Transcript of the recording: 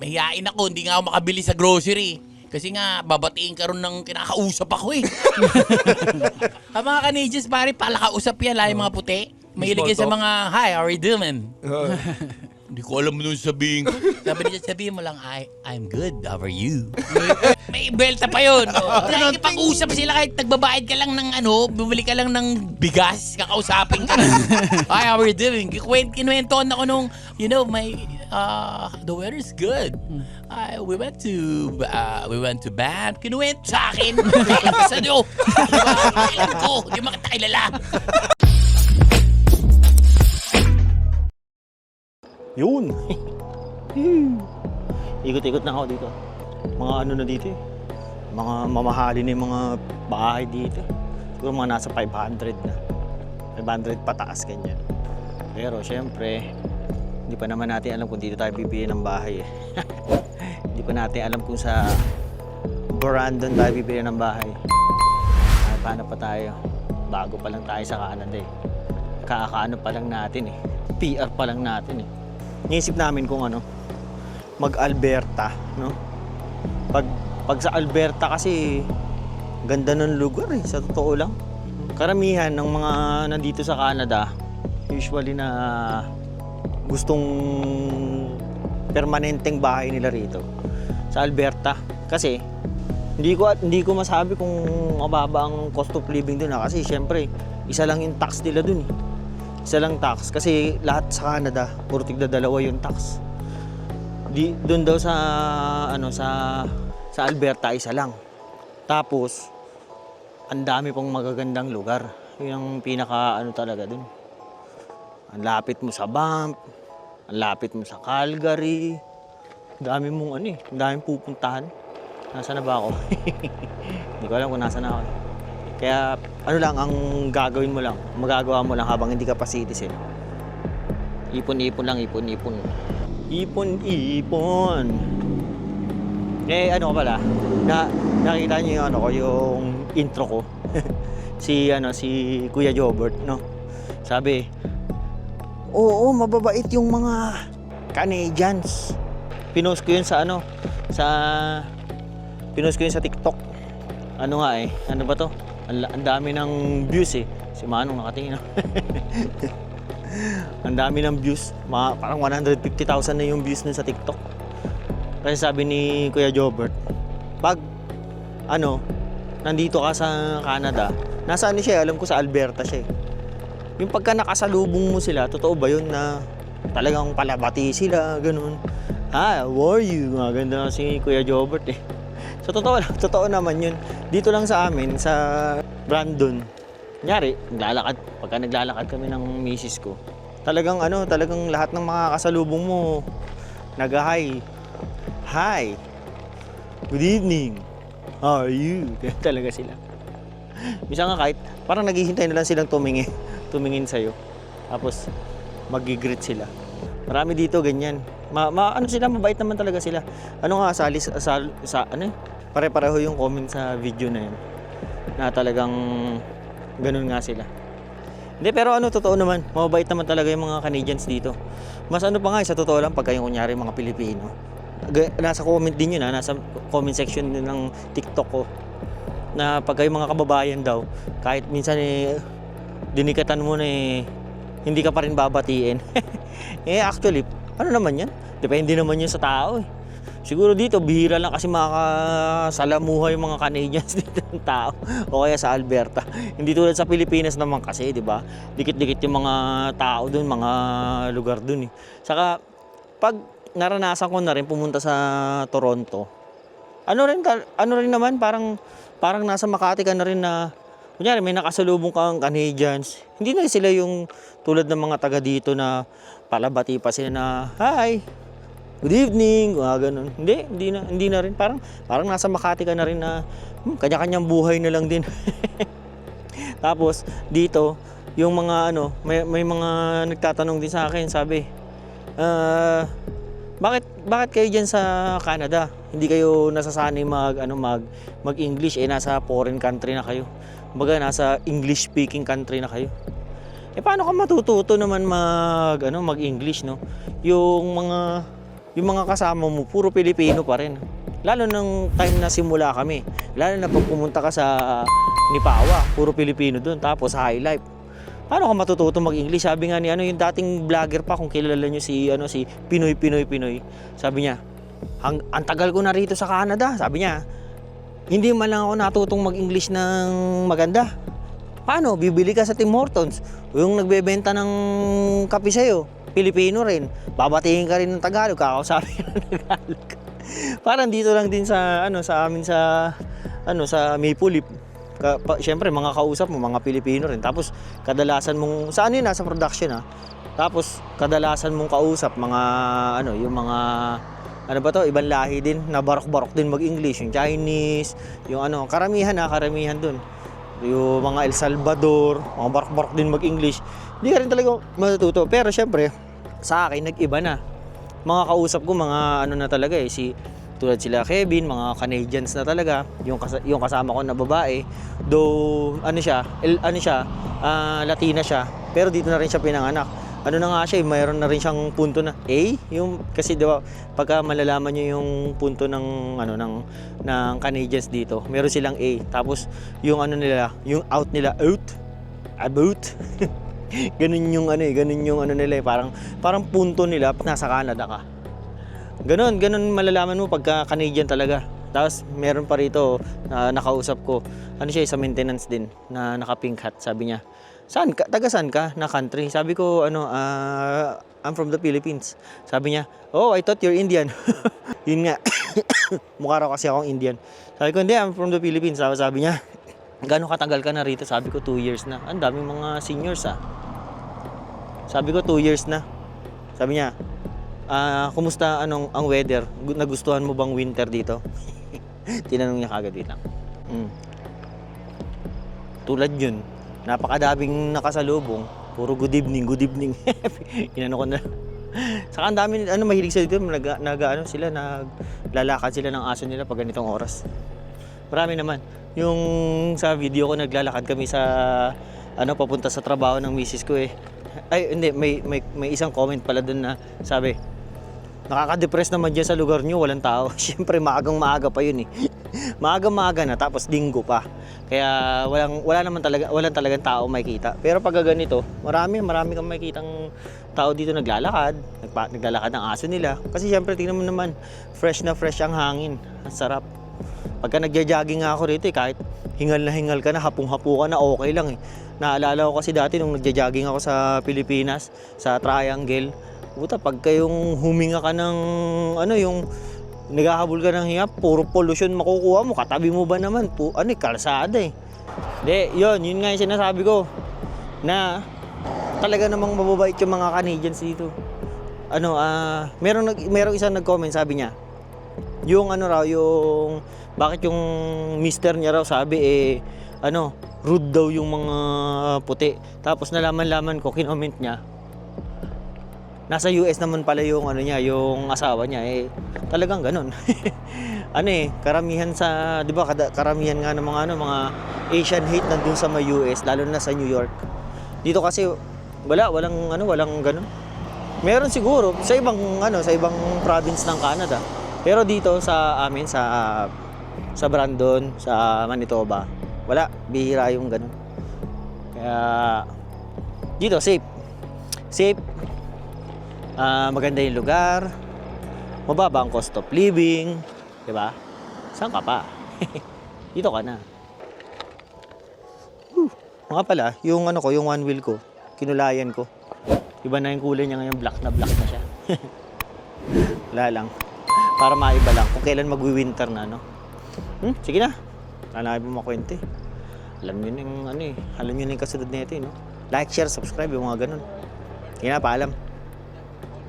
mahihain ako, hindi nga ako makabili sa grocery. Kasi nga, babatiin ka ron ng kinakausap ako eh. Ang mga Canadians, pare, palakausap yan, lahat yung mga puti. Mahilig yan sa talk. mga, hi, how are you doing? Hindi ko alam ano sabihin ko. Sabi niya, sabihin mo lang, I, I'm good, how are you? May belta pa yun. Oh. Nakikipag-usap sila kahit nagbabayad ka lang ng ano, bumili ka lang ng bigas, kakausapin ka. Hi, how are you doing? Kinuwentohan ako nung, you know, my, uh, the weather's good. I, we went to, uh, we went to Banff. Kinuwento sa akin. sa nyo. Alam ko, hindi mo kita kilala. Yun. Ikot-ikot na ako dito. Mga ano na dito eh. Mga mamahali na yung mga bahay dito. Siguro mga nasa 500 na. 500 pataas ganyan. Pero syempre, hindi pa naman natin alam kung dito tayo bibili ng bahay eh. hindi pa natin alam kung sa Brandon tayo bibili ng bahay. Ay, paano pa tayo? Bago pa lang tayo sa Canada eh. Kakaano pa lang natin eh. PR pa lang natin eh. Niisip namin kung ano, mag-Alberta, no? Pag, pag sa Alberta kasi, ganda ng lugar eh, sa totoo lang. Karamihan ng mga nandito sa Canada, usually na gustong permanenteng bahay nila rito sa Alberta. Kasi, hindi ko hindi ko masabi kung mababa ang cost of living doon kasi syempre isa lang yung tax nila doon eh. Isa lang tax kasi lahat sa Canada puro tigda dalawa yung tax. Di doon daw sa ano sa sa Alberta isa lang. Tapos ang dami pong magagandang lugar. Yun ang pinaka ano talaga doon. Ang lapit mo sa Banff, ang lapit mo sa Calgary. Dami mong ano eh, daming pupuntahan. Nasaan na ba ako? Hindi ko alam kung nasaan na ako. Kaya ano lang ang gagawin mo lang, magagawa mo lang habang hindi ka pa citizen. Ipon-ipon lang, ipon-ipon. Ipon-ipon. Eh ano pala, na nakita niyo yung ano ko, yung intro ko. si ano si Kuya Jobert, no. Sabi, Oo, mababait yung mga Canadians. Pinost ko yun sa ano, sa pinost ko yun sa TikTok. Ano nga eh, ano ba to? Ang, dami ng views eh. Si Manong nakatingin. ang dami ng views. Mga, parang 150,000 na yung views nun sa TikTok. Kasi sabi ni Kuya Jobert, pag ano, nandito ka sa Canada, nasa ano siya, eh, alam ko sa Alberta siya eh. Yung pagka nakasalubong mo sila, totoo ba yun na talagang palabati sila, ganun. Hi, how are you? Mga ganda si Kuya Jobert eh. So totoo, totoo naman yun. Dito lang sa amin, sa Brandon, Kunyari, naglalakad, pagka naglalakad kami ng misis ko, talagang ano, talagang lahat ng mga kasalubong mo, nag-hi. Hi. Good evening. How are you? Ganyan talaga sila. Minsan nga kahit, parang naghihintay na lang silang tumingin, tumingin sa'yo. Tapos, mag-greet sila. Marami dito ganyan. Ma, ma- ano sila, mabait naman talaga sila. Ano nga, sa, sa, sa, ano eh, pare-pareho yung comment sa video na yun. Na talagang ganun nga sila. Hindi, pero ano, totoo naman. Mabait naman talaga yung mga Canadians dito. Mas ano pa nga, sa totoo lang, pagka yung kunyari mga Pilipino. Nasa comment din yun ha, nasa comment section din ng TikTok ko. Na pagka yung mga kababayan daw, kahit minsan eh, dinikatan mo na eh, hindi ka pa rin babatiin. eh actually, ano naman yan? Depende naman yun sa tao eh. Siguro dito, bihira lang kasi makasalamuha yung mga Canadians dito ng tao. O kaya sa Alberta. Hindi tulad sa Pilipinas naman kasi, di ba? Dikit-dikit yung mga tao dun, mga lugar dun eh. Saka, pag naranasan ko na rin pumunta sa Toronto, ano rin, ano rin naman, parang, parang nasa Makati ka na rin na, kunyari may nakasalubong kang Canadians, hindi na sila yung tulad ng mga taga dito na palabati pa sila na, Hi, good evening, mga ganun. Hindi, hindi na, hindi na rin. Parang, parang nasa Makati ka na rin na, hmm, kanya-kanyang buhay na lang din. Tapos, dito, yung mga ano, may, may mga nagtatanong din sa akin, sabi, ah, bakit bakit kayo diyan sa Canada? Hindi kayo nasasanay mag ano mag mag-English eh nasa foreign country na kayo. Kumbaga nasa English speaking country na kayo. Eh paano ka matututo naman mag ano mag-English no? Yung mga yung mga kasama mo, puro Pilipino pa rin. Lalo nung time na simula kami. Lalo na pag pumunta ka sa Nipawa, puro Pilipino doon. Tapos high life. Paano ka matututo mag-English? Sabi nga ni ano, yung dating vlogger pa, kung kilala nyo si, ano, si Pinoy, Pinoy, Pinoy. Sabi niya, ang, ang tagal ko na rito sa Canada. Sabi niya, hindi man lang ako natutong mag-English ng maganda. Paano? Bibili ka sa Tim Hortons. Yung nagbebenta ng kape sa'yo, Pilipino rin. Babatingin ka rin ng Tagalog, kakausapin ng Tagalog. Parang dito lang din sa ano sa amin sa ano sa Maple Leaf. Ka, pa, Siyempre mga kausap mo mga Pilipino rin. Tapos kadalasan mong sa ano yun nasa production ah. Tapos kadalasan mong kausap mga ano yung mga ano ba to ibang lahi din na barok-barok din mag-English. Yung Chinese yung ano karamihan na karamihan dun. Yung mga El Salvador mga barok-barok din mag-English. Hindi ka rin talaga matututo. Pero syempre sa akin nag-iba na. Mga kausap ko mga ano na talaga eh si tulad sila Kevin, mga Canadians na talaga, yung kas- yung kasama ko na babae, though ano siya, el, ano siya, ah, Latina siya, pero dito na rin siya pinanganak. Ano na nga siya, eh, mayroon na rin siyang punto na A, yung kasi 'di pagka malalaman niyo yung punto ng ano ng ng Canadians dito, meron silang A. Tapos yung ano nila, yung out nila out about ganun yung ano eh, ganun yung ano nila eh, parang parang punto nila nasa Canada ka. Ganun, ganun malalaman mo pagka Canadian talaga. Tapos meron pa rito na nakausap ko. Ano siya eh, sa maintenance din na naka pink hat. Sabi niya, "Saan ka? Taga saan ka? Na country?" Sabi ko, "Ano, ah, I'm from the Philippines." Sabi niya, "Oh, I thought you're Indian." Yun nga. Mukha raw kasi akong Indian. Sabi ko, "Hindi, I'm from the Philippines." Sabi, sabi niya, Gano'ng katagal ka na rito? Sabi ko, 2 years na. Ang daming mga seniors ah. Sabi ko, 2 years na. Sabi niya, ah, kumusta anong ang weather? Gu- Nagustuhan mo bang winter dito? Tinanong niya kagad dito. Mm. Tulad yun, napakadaming nakasalubong. Puro good evening, good evening. Inano ko na. Saka ang dami, ano, mahilig sila dito, nag, nag, ano, sila, naglalakad sila ng aso nila pag ganitong oras. Marami naman. Yung sa video ko naglalakad kami sa ano papunta sa trabaho ng misis ko eh. Ay hindi may may, may isang comment pala doon na sabi Nakaka-depress naman dyan sa lugar nyo, walang tao. Siyempre, maagang maaga pa yun eh. maagang maaga na, tapos linggo pa. Kaya walang, wala naman talaga, walang talagang tao makikita. Pero pag ganito, marami, marami kang makikitang tao dito naglalakad, nagpa, naglalakad ng aso nila. Kasi siyempre, tingnan mo naman, fresh na fresh ang hangin. Ang sarap. Pagka nagja-jogging ako rito eh, kahit hingal na hingal ka na, hapong-hapo ka na, okay lang eh. Naalala ko kasi dati nung nagja-jogging ako sa Pilipinas, sa Triangle, puta, pag kayong huminga ka ng, ano, yung naghahabol ka ng hinga, puro pollution makukuha mo, katabi mo ba naman, pu, ano eh, kalsada eh. Hindi, yun, yun nga yung sinasabi ko, na talaga namang mababait yung mga Canadians dito. Ano, ah, merong, nag, merong isang nag-comment, sabi niya, yung ano raw, yung bakit yung mister niya raw sabi eh ano, rude daw yung mga puti. Tapos nalaman-laman ko, kinoment niya, nasa US naman pala yung ano niya, yung asawa niya eh talagang ganun. ano eh, karamihan sa, 'di ba, karamihan nga ng mga ano, mga Asian hate nandun sa mga US, lalo na sa New York. Dito kasi wala, walang ano, walang ganun. Meron siguro sa ibang ano, sa ibang province ng Canada. Pero dito sa amin sa sa Brandon, sa Manitoba, wala, bihira yung ganun. Kaya dito safe. Safe. Ah, maganda yung lugar. Mababa ang cost of living, 'di ba? Saan ka pa? dito ka na. Whew. Mga pala, yung ano ko, yung one wheel ko, kinulayan ko. Iba na yung kulay niya ngayon, black na black na siya. Wala lang. Para maiba lang kung kailan magwi-winter na, no? Hmm, sige na. Wala na kayo makwente. Alam niyo na yung ano eh. Alam niyo na yung kasunod nito eh, no? Like, share, subscribe, yung mga ganun. Sige na, paalam.